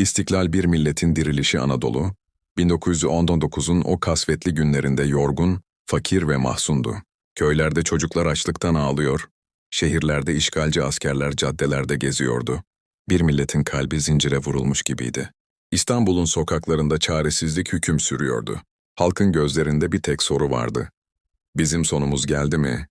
İstiklal bir milletin dirilişi Anadolu, 1919'un o kasvetli günlerinde yorgun, fakir ve mahzundu. Köylerde çocuklar açlıktan ağlıyor, şehirlerde işgalci askerler caddelerde geziyordu. Bir milletin kalbi zincire vurulmuş gibiydi. İstanbul'un sokaklarında çaresizlik hüküm sürüyordu. Halkın gözlerinde bir tek soru vardı. Bizim sonumuz geldi mi?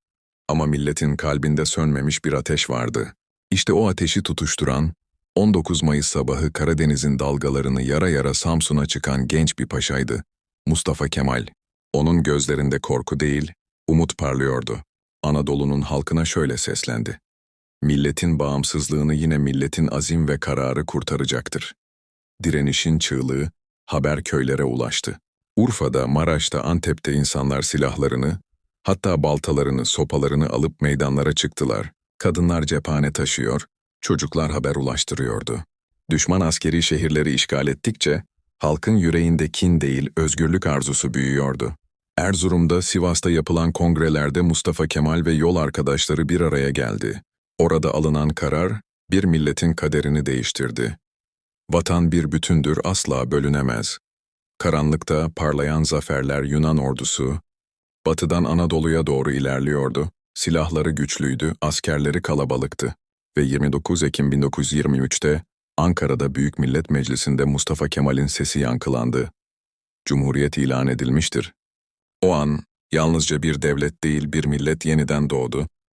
Ama milletin kalbinde sönmemiş bir ateş vardı. İşte o ateşi tutuşturan, 19 Mayıs sabahı Karadeniz'in dalgalarını yara yara Samsun'a çıkan genç bir paşaydı. Mustafa Kemal. Onun gözlerinde korku değil, umut parlıyordu. Anadolu'nun halkına şöyle seslendi. Milletin bağımsızlığını yine milletin azim ve kararı kurtaracaktır. Direnişin çığlığı haber köylere ulaştı. Urfa'da, Maraş'ta, Antep'te insanlar silahlarını, hatta baltalarını, sopalarını alıp meydanlara çıktılar. Kadınlar cephane taşıyor, çocuklar haber ulaştırıyordu. Düşman askeri şehirleri işgal ettikçe, halkın yüreğinde kin değil, özgürlük arzusu büyüyordu. Erzurum'da, Sivas'ta yapılan kongrelerde Mustafa Kemal ve yol arkadaşları bir araya geldi. Orada alınan karar, bir milletin kaderini değiştirdi. Vatan bir bütündür, asla bölünemez. Karanlıkta parlayan zaferler Yunan ordusu, batıdan Anadolu'ya doğru ilerliyordu. Silahları güçlüydü, askerleri kalabalıktı. Ve 29 Ekim 1923'te Ankara'da Büyük Millet Meclisi'nde Mustafa Kemal'in sesi yankılandı. Cumhuriyet ilan edilmiştir. O an yalnızca bir devlet değil bir millet yeniden doğdu.